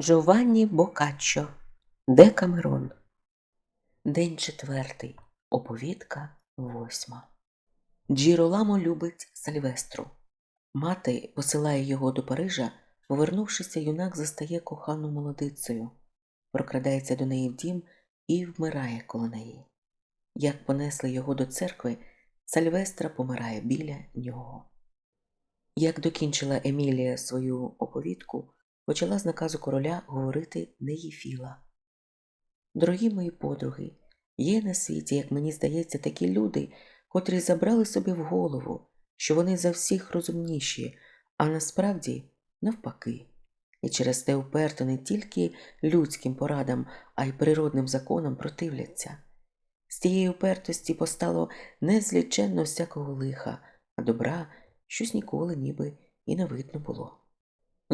Джованні Бокаччо Декамерон День четвертий. Оповідка восьма. Джіроламо любить Сальвестру. Мати посилає його до Парижа. Повернувшися, юнак застає кохану молодицею, прокрадається до неї в дім і вмирає коло неї. Як понесли його до церкви, Сальвестра помирає біля нього. Як докінчила Емілія свою оповідку, почала з наказу короля говорити Неїфіла. Дорогі мої подруги, є на світі, як мені здається, такі люди, котрі забрали собі в голову, що вони за всіх розумніші, а насправді навпаки. І через те уперто не тільки людським порадам, а й природним законам противляться. З тієї упертості постало незліченно всякого лиха, а добра щось ніколи ніби і не видно було.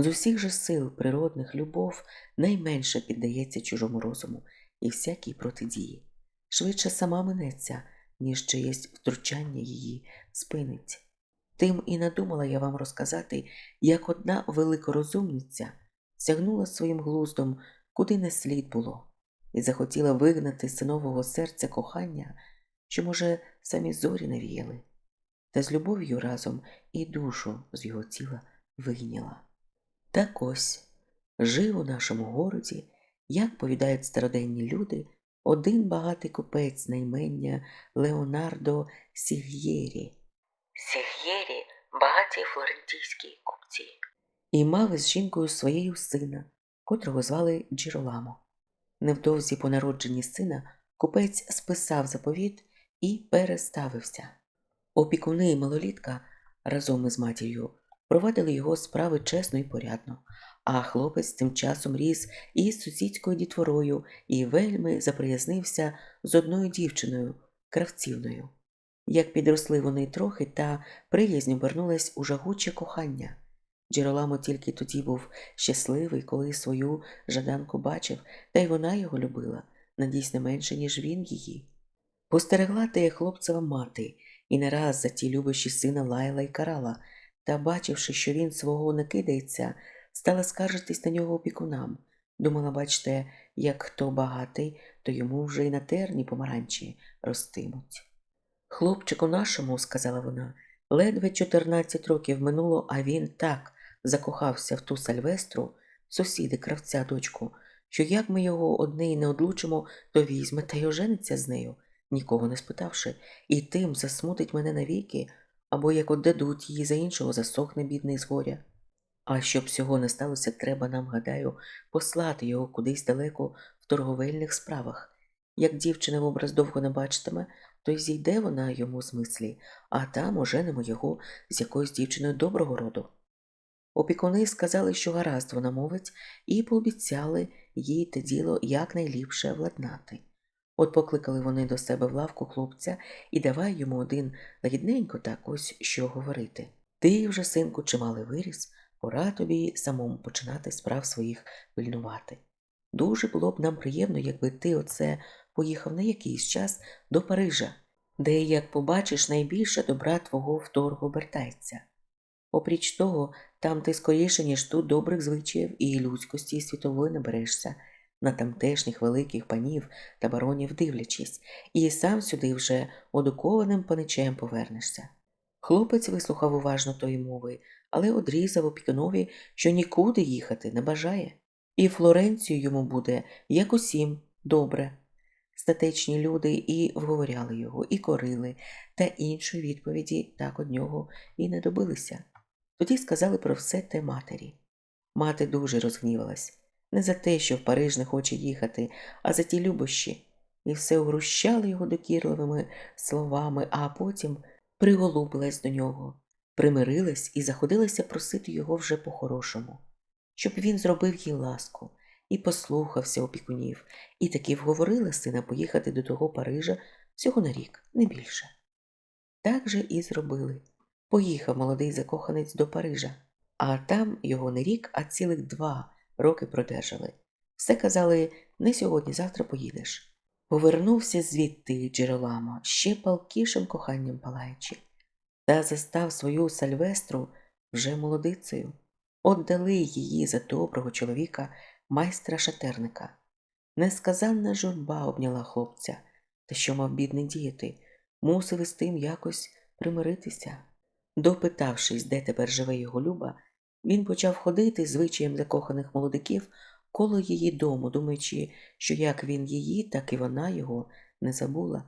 З усіх же сил природних любов найменше піддається чужому розуму і всякій протидії. Швидше сама минеться, ніж чиєсь втручання її спинить. Тим і надумала я вам розказати, як одна великорозумниця сягнула своїм глуздом, куди не слід було, і захотіла вигнати з синового серця кохання, що, може, самі зорі навіяли, та з любов'ю разом і душу з його тіла вийняла. Так ось жив у нашому городі, як повідають староденні люди, один багатий купець на імення Леонардо Сіг'єрі. Сіг'єрі багаті флорентійські купці. І мав із жінкою своєю сина, котрого звали Джіроламо. Невдовзі по народженні сина купець списав заповіт і переставився. Опікуни і малолітка разом із матір'ю провадили його справи чесно і порядно, а хлопець тим часом ріс із сусідською дітворою і вельми заприязнився з одною дівчиною, кравцівною. Як підросли вони трохи, та приязнь обернулась у жагуче кохання. Джероламо тільки тоді був щасливий, коли свою жаданку бачив, та й вона його любила, надійсь менше, ніж він її. Постерегла теє хлопцева мати, і не раз за ті любощі сина лаяла й карала, та, бачивши, що він свого не кидається, стала скаржитись на нього опікунам. Думала, бачте, як хто багатий, то йому вже й на терні помаранчі ростимуть. Хлопчику нашому, сказала вона, ледве 14 років минуло, а він так закохався в ту сальвестру, сусіди кравця дочку, що як ми його одне й не одлучимо, то візьме та й ожениться з нею, нікого не спитавши, і тим засмутить мене навіки, або як отдадуть її за іншого, засохне бідний з горя. А щоб цього не сталося, треба нам, гадаю, послати його кудись далеко в торговельних справах. Як дівчина в образ довго не бачитиме, то й зійде вона йому з мислі, а там оженимо його з якоюсь дівчиною доброго роду. Опікуни сказали, що гаразд вона мовить, і пообіцяли їй те діло якнайліпше владнати. От покликали вони до себе в лавку хлопця і давай йому один лагідненько так ось що говорити. Ти вже, синку, чималий виріс, пора тобі самому починати справ своїх пильнувати. Дуже було б нам приємно, якби ти оце поїхав на якийсь час до Парижа, де, як побачиш, найбільше добра твого вторгу обертається. Опріч того, там ти скоріше, ніж тут добрих звичаїв і людськості і світової наберешся, на тамтешніх великих панів та баронів дивлячись, і сам сюди вже одукованим паничем повернешся. Хлопець вислухав уважно тої мови, але одрізав опікунові, що нікуди їхати не бажає, і Флоренцію йому буде, як усім, добре. Статечні люди і вговоряли його, і корили, та іншої відповіді так од нього і не добилися. Тоді сказали про все те матері. Мати дуже розгнівалась не за те, що в Париж не хоче їхати, а за ті любощі, і все угрущали його докірливими словами, а потім приголубилась до нього, примирилась і заходилася просити його вже по-хорошому, щоб він зробив їй ласку і послухався опікунів, і таки вговорила сина поїхати до того Парижа всього на рік, не більше. Так же і зробили. Поїхав молодий закоханець до Парижа, а там його не рік, а цілих два роки продержали. Все казали не сьогодні, завтра поїдеш. Повернувся звідти Джероламо, ще палкішим коханням палаючи, та застав свою сальвестру вже молодицею. Отдали її за доброго чоловіка майстра шатерника. Несказанна журба обняла хлопця, та що мав бідний діяти, мусив із тим якось примиритися. Допитавшись, де тепер живе його Люба, він почав ходити звичаєм закоханих молодиків коло її дому, думаючи, що як він її, так і вона його не забула.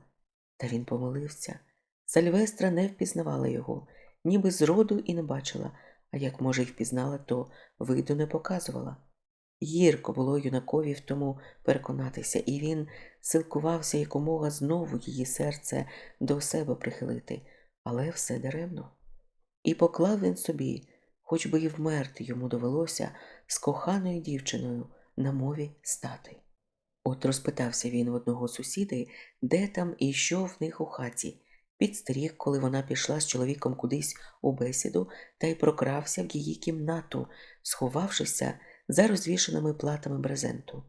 Та він помилився. Сальвестра не впізнавала його, ніби зроду і не бачила, а як, може, й впізнала, то виду не показувала. Гірко було юнакові в тому переконатися, і він силкувався якомога знову її серце до себе прихилити, але все даремно. І поклав він собі, хоч би і вмерти йому довелося з коханою дівчиною на мові стати. От розпитався він в одного сусіди, де там і що в них у хаті, підстеріг, коли вона пішла з чоловіком кудись у бесіду та й прокрався в її кімнату, сховавшися за розвішаними платами брезенту.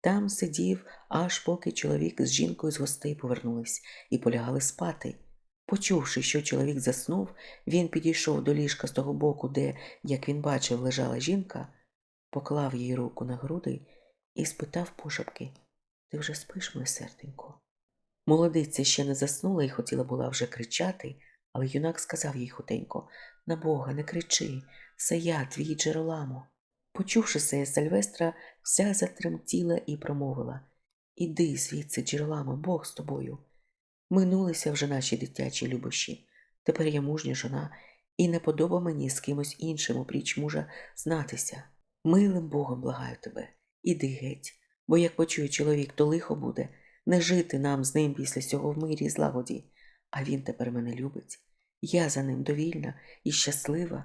Там сидів, аж поки чоловік з жінкою з гостей повернулись і полягали спати. Почувши, що чоловік заснув, він підійшов до ліжка з того боку, де, як він бачив, лежала жінка, поклав їй руку на груди і спитав пошепки Ти вже спиш, моє серденько? Молодиця ще не заснула і хотіла була вже кричати, але юнак сказав їй хутенько На Бога, не кричи, це я, твій Джероламо. Почувши це, Сальвестра вся затремтіла і промовила Іди звідси, Джероламо, Бог з тобою. Минулися вже наші дитячі любощі. Тепер я мужня жона, і не подоба мені з кимось іншим опріч мужа знатися. Милим Богом благаю тебе, іди геть, бо як почує чоловік, то лихо буде, не жити нам з ним після цього в мирі і злагоді, а він тепер мене любить. Я за ним довільна і щаслива.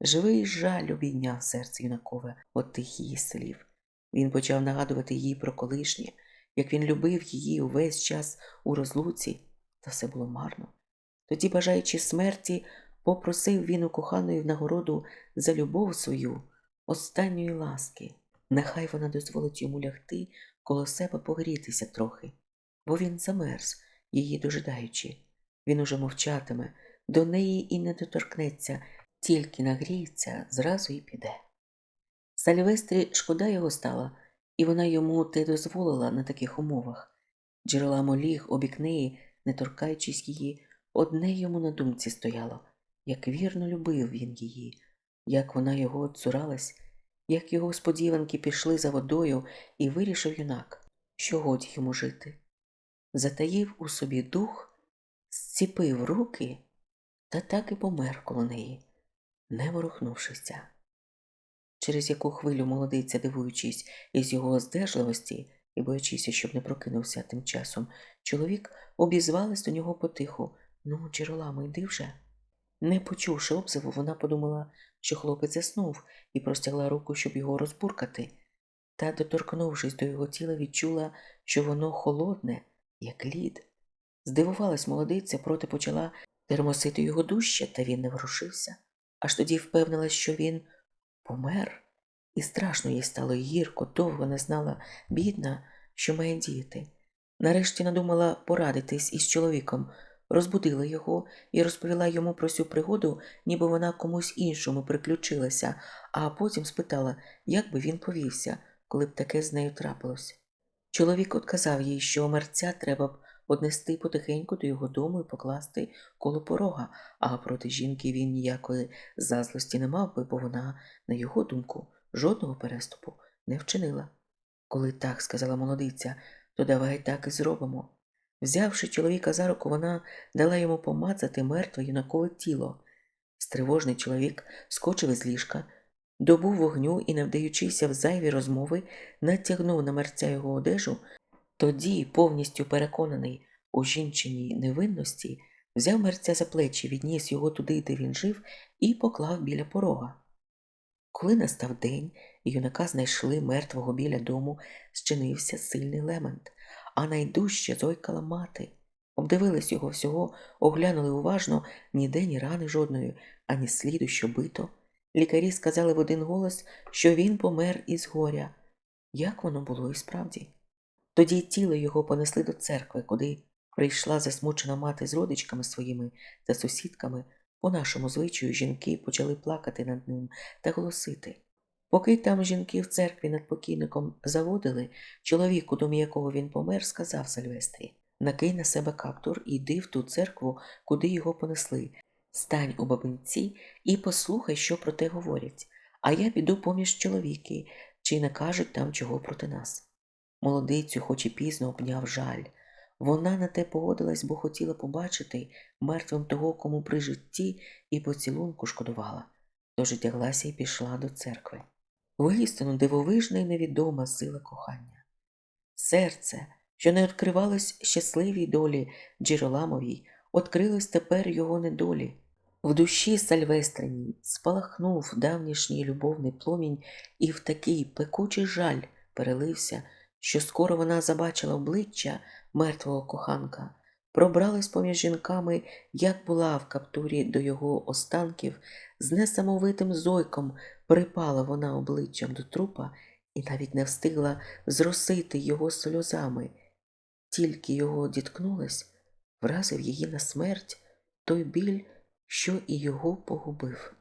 Живий жаль обійняв серце юнакове от тих її слів. Він почав нагадувати їй про колишнє, як він любив її увесь час у розлуці, та все було марно. Тоді, бажаючи смерті, попросив він у коханої в нагороду за любов свою останньої ласки. Нехай вона дозволить йому лягти коло себе погрітися трохи, бо він замерз, її дожидаючи. Він уже мовчатиме, до неї і не доторкнеться, тільки нагріється, зразу і піде. Сальвестрі шкода його стала, і вона йому те дозволила на таких умовах. Джерела ліг обік неї, не торкаючись її, одне йому на думці стояло, як вірно любив він її, як вона його цуралась, як його сподіванки пішли за водою, і вирішив юнак, що годі йому жити. Затаїв у собі дух, зціпив руки та так і помер коло неї, не ворухнувшися. Через яку хвилю молодиця, дивуючись із його здержливості і боячися, щоб не прокинувся тим часом, чоловік обізвалась до нього потиху Ну, джереламо, йди вже. Не почувши обзиву, вона подумала, що хлопець заснув і простягла руку, щоб його розбуркати, та, доторкнувшись до його тіла, відчула, що воно холодне, як лід. Здивувалась молодиця, проти почала термосити його дужче, та він не ворушився. Аж тоді впевнилась, що він помер, і страшно їй стало гірко, довго не знала, бідна, що має діяти. Нарешті надумала порадитись із чоловіком, розбудила його і розповіла йому про цю пригоду, ніби вона комусь іншому приключилася, а потім спитала, як би він повівся, коли б таке з нею трапилось. Чоловік отказав їй, що мерця треба б однести потихеньку до його дому і покласти коло порога, а проти жінки він ніякої зазлості не мав би, бо вона, на його думку, жодного переступу не вчинила. Коли так сказала молодиця, то давай так і зробимо. Взявши чоловіка за руку, вона дала йому помацати мертве юнакове тіло. Стривожний чоловік скочив із ліжка, добув вогню і, не вдаючися в зайві розмови, натягнув на мерця його одежу, тоді, повністю переконаний у жінчиній невинності, взяв мерця за плечі, відніс його туди, де він жив, і поклав біля порога. Коли настав день, і юнака знайшли мертвого біля дому, зчинився сильний лемент, а найдужче зойкала мати. Обдивились його всього, оглянули уважно ніде ні рани жодної, ані сліду, що бито. Лікарі сказали в один голос, що він помер із горя. Як воно було і справді? Тоді тіло його понесли до церкви, куди прийшла засмучена мати з родичками своїми та сусідками. По нашому звичаю жінки почали плакати над ним та голосити. Поки там жінки в церкві над покійником заводили, чоловік, у домі якого він помер, сказав Сильвестрі накинь на себе каптур і йди в ту церкву, куди його понесли. Стань у бабинці і послухай, що про те говорять, а я піду поміж чоловіки, чи не кажуть там чого проти нас. Молодицю, хоч і пізно обняв жаль. Вона на те погодилась, бо хотіла побачити мертвим того, кому при житті і поцілунку шкодувала. Тож тяглася і пішла до церкви. Воістину дивовижна і невідома сила кохання. Серце, що не відкривалось щасливій долі Джероламовій, відкрилось тепер його недолі. В душі Сальвестриній спалахнув давнішній любовний пломінь і в такий пекучий жаль перелився, що скоро вона забачила обличчя мертвого коханка, пробралась поміж жінками, як була в каптурі до його останків, з несамовитим зойком припала вона обличчям до трупа і навіть не встигла зросити його сльозами. Тільки його діткнулась, вразив її на смерть той біль, що і його погубив.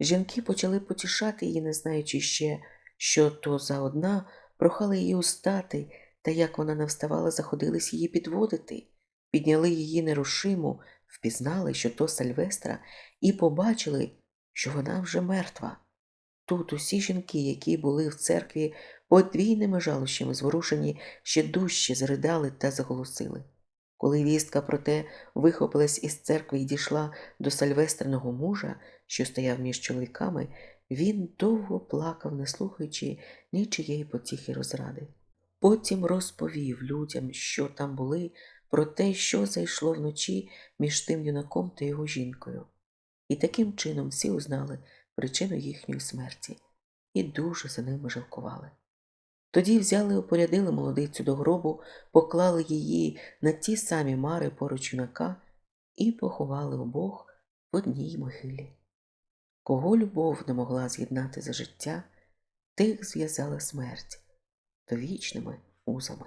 Жінки почали потішати її, не знаючи ще, що то за одна, прохали її устати, та як вона не вставала, заходились її підводити, підняли її нерушиму, впізнали, що то Сальвестра, і побачили, що вона вже мертва. Тут усі жінки, які були в церкві подвійними жалощами зворушені, ще дужче заридали та заголосили. Коли вістка про те вихопилась із церкви і дійшла до сальвестриного мужа, що стояв між чоловіками, він довго плакав, не слухаючи нічиєї потіхи розради. Потім розповів людям, що там були, про те, що зайшло вночі між тим юнаком та його жінкою. І таким чином всі узнали причину їхньої смерті і дуже за ними жалкували. Тоді взяли і опорядили молодицю до гробу, поклали її на ті самі мари поруч юнака і поховали обох в одній могилі. Кого любов не могла з'єднати за життя, тих зв'язала смерть довічними узами.